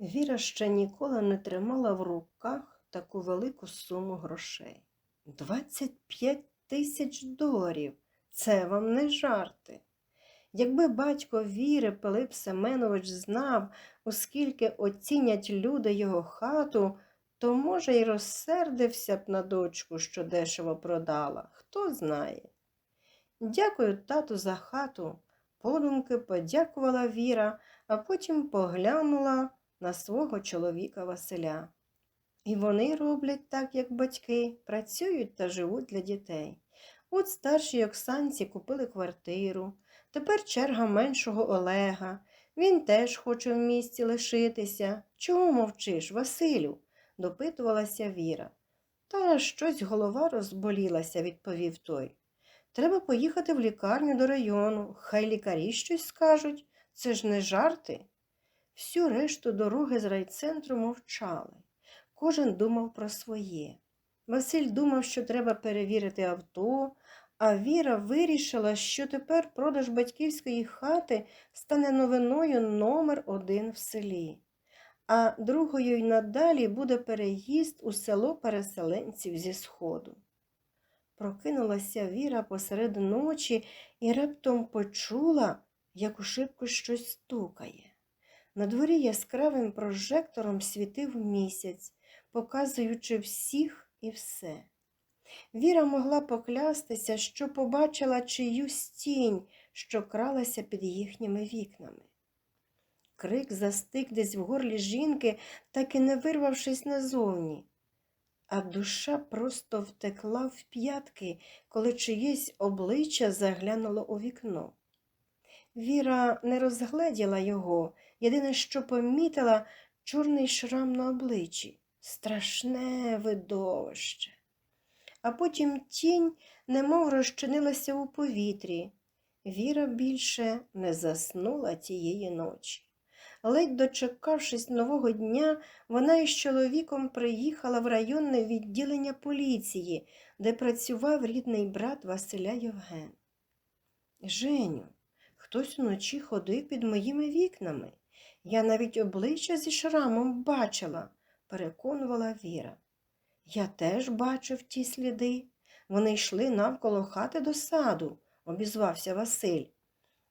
Віра ще ніколи не тримала в руках таку велику суму грошей. 25 тисяч доларів. Це вам не жарти. Якби батько Віри Пилип Семенович знав, оскільки оцінять люди його хату, то, може, й розсердився б на дочку, що дешево продала. Хто знає. Дякую, тату, за хату. Подумки подякувала Віра, а потім поглянула на свого чоловіка Василя. І вони роблять так, як батьки, працюють та живуть для дітей. От старшій Оксанці купили квартиру, тепер черга меншого Олега. Він теж хоче в місті лишитися. Чого мовчиш, Василю? допитувалася Віра. Та щось голова розболілася, відповів той. Треба поїхати в лікарню до району, хай лікарі щось скажуть. Це ж не жарти. Всю решту дороги з райцентру мовчали. Кожен думав про своє. Василь думав, що треба перевірити авто, а Віра вирішила, що тепер продаж батьківської хати стане новиною номер один в селі. А другою й надалі буде переїзд у село переселенців зі Сходу. Прокинулася Віра посеред ночі і раптом почула, як у шибку щось стукає. На дворі яскравим прожектором світив місяць, показуючи всіх і все. Віра могла поклястися, що побачила чиюсь тінь, що кралася під їхніми вікнами. Крик застиг десь в горлі жінки, так і не вирвавшись назовні, а душа просто втекла в п'ятки, коли чиєсь обличчя заглянуло у вікно. Віра не розгледіла його, єдине, що помітила чорний шрам на обличчі. Страшне видовище. А потім тінь немов розчинилася у повітрі. Віра більше не заснула тієї ночі. Ледь дочекавшись нового дня, вона із чоловіком приїхала в районне відділення поліції, де працював рідний брат Василя Євген. Женю, хтось вночі ходив під моїми вікнами. Я навіть обличчя зі шрамом бачила, переконувала Віра. Я теж бачив ті сліди. Вони йшли навколо хати до саду, обізвався Василь.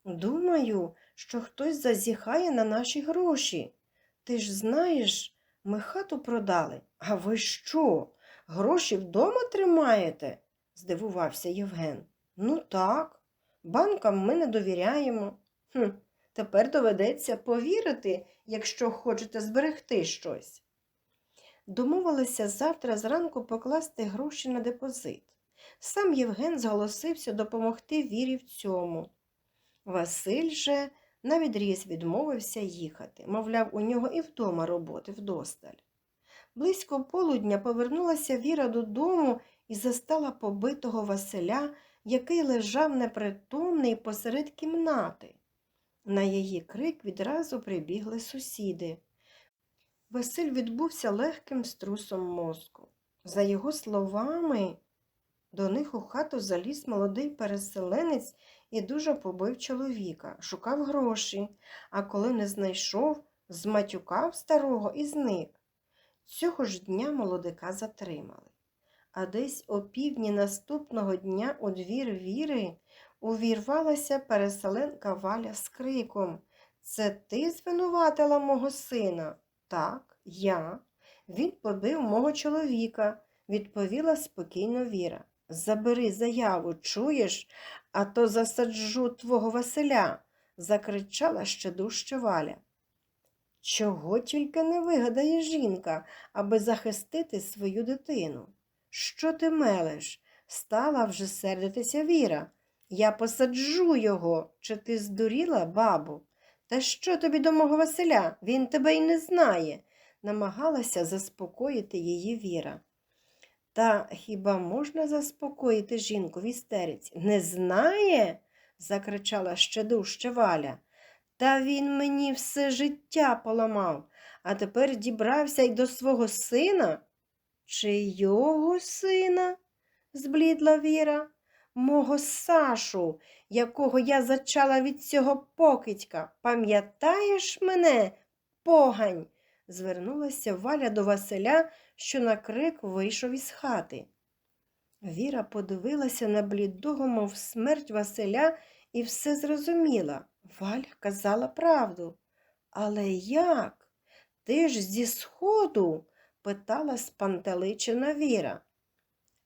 Думаю, що хтось зазіхає на наші гроші. Ти ж знаєш, ми хату продали. А ви що? Гроші вдома тримаєте? здивувався Євген. Ну так, банкам ми не довіряємо. Хм, Тепер доведеться повірити, якщо хочете зберегти щось. Домовилися завтра зранку покласти гроші на депозит. Сам Євген зголосився допомогти вірі в цьому. Василь же навідріз відмовився їхати, мовляв, у нього і вдома роботи вдосталь. Близько полудня повернулася Віра додому і застала побитого Василя, який лежав непритомний посеред кімнати. На її крик відразу прибігли сусіди. Василь відбувся легким струсом мозку. За його словами, до них у хату заліз молодий переселенець і дуже побив чоловіка, шукав гроші, а коли не знайшов, зматюкав старого і зник. Цього ж дня молодика затримали. А десь о півдні наступного дня у двір віри увірвалася переселенка Валя з криком Це ти звинуватила мого сина? Так, я. Він побив мого чоловіка, відповіла спокійно Віра. Забери заяву, чуєш, а то засаджу твого Василя, закричала ще дужче Валя. Чого тільки не вигадає жінка, аби захистити свою дитину? Що ти мелеш? Стала вже сердитися Віра. Я посаджу його. Чи ти здуріла, бабу? Та що тобі до мого Василя? Він тебе й не знає, намагалася заспокоїти її Віра. Та хіба можна заспокоїти жінку в істериці? Не знає? закричала ще дужче Валя. Та він мені все життя поламав, а тепер дібрався й до свого сина. Чийого сина? зблідла Віра. Мого Сашу, якого я зачала від цього покидька. Пам'ятаєш мене, погань? звернулася Валя до Василя, що на крик вийшов із хати. Віра подивилася на блідого, мов смерть Василя, і все зрозуміла. Валя казала правду. Але як? Ти ж зі сходу? Питала спантеличена Віра.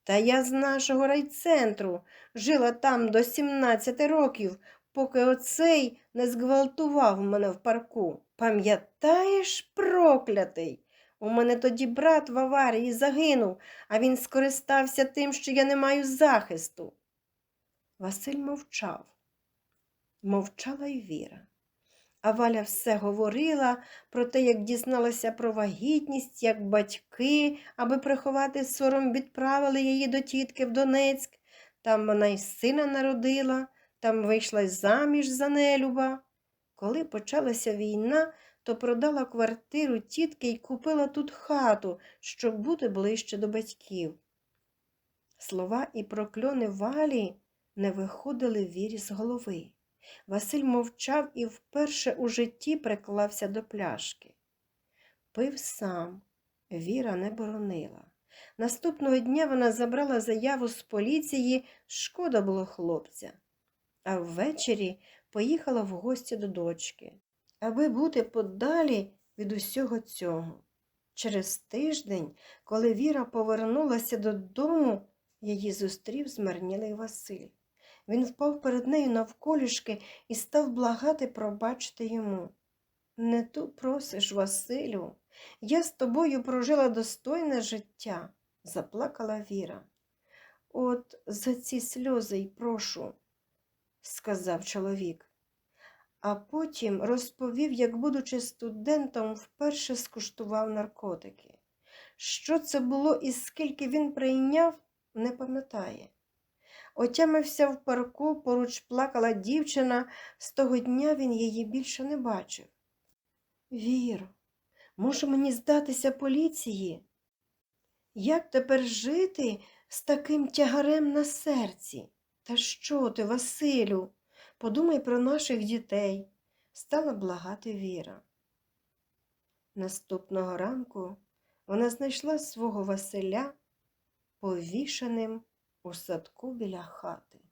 Та я з нашого райцентру жила там до 17 років, поки оцей не зґвалтував мене в парку. Пам'ятаєш, проклятий? У мене тоді брат в аварії загинув, а він скористався тим, що я не маю захисту. Василь мовчав. Мовчала й Віра. А Валя все говорила про те, як дізналася про вагітність, як батьки, аби приховати сором, відправили її до тітки в Донецьк. Там вона й сина народила, там вийшла й заміж за нелюба. Коли почалася війна, то продала квартиру тітки і купила тут хату, щоб бути ближче до батьків. Слова і прокльони валі не виходили вірі з голови. Василь мовчав і вперше у житті приклався до пляшки. Пив сам, Віра не боронила. Наступного дня вона забрала заяву з поліції, шкода було хлопця, а ввечері поїхала в гості до дочки, аби бути подалі від усього цього. Через тиждень, коли Віра повернулася додому, її зустрів змарнілий Василь. Він впав перед нею навколішки і став благати пробачити йому. Не ту просиш, Василю, я з тобою прожила достойне життя, заплакала Віра. От за ці сльози й прошу, сказав чоловік. А потім розповів, як, будучи студентом, вперше скуштував наркотики. Що це було і скільки він прийняв, не пам'ятає. Отямився в парку, поруч плакала дівчина, з того дня він її більше не бачив. Віро, може мені здатися поліції? Як тепер жити з таким тягарем на серці? Та що ти, Василю? Подумай про наших дітей, стала благати Віра. Наступного ранку вона знайшла свого Василя повішеним у садку біля хати.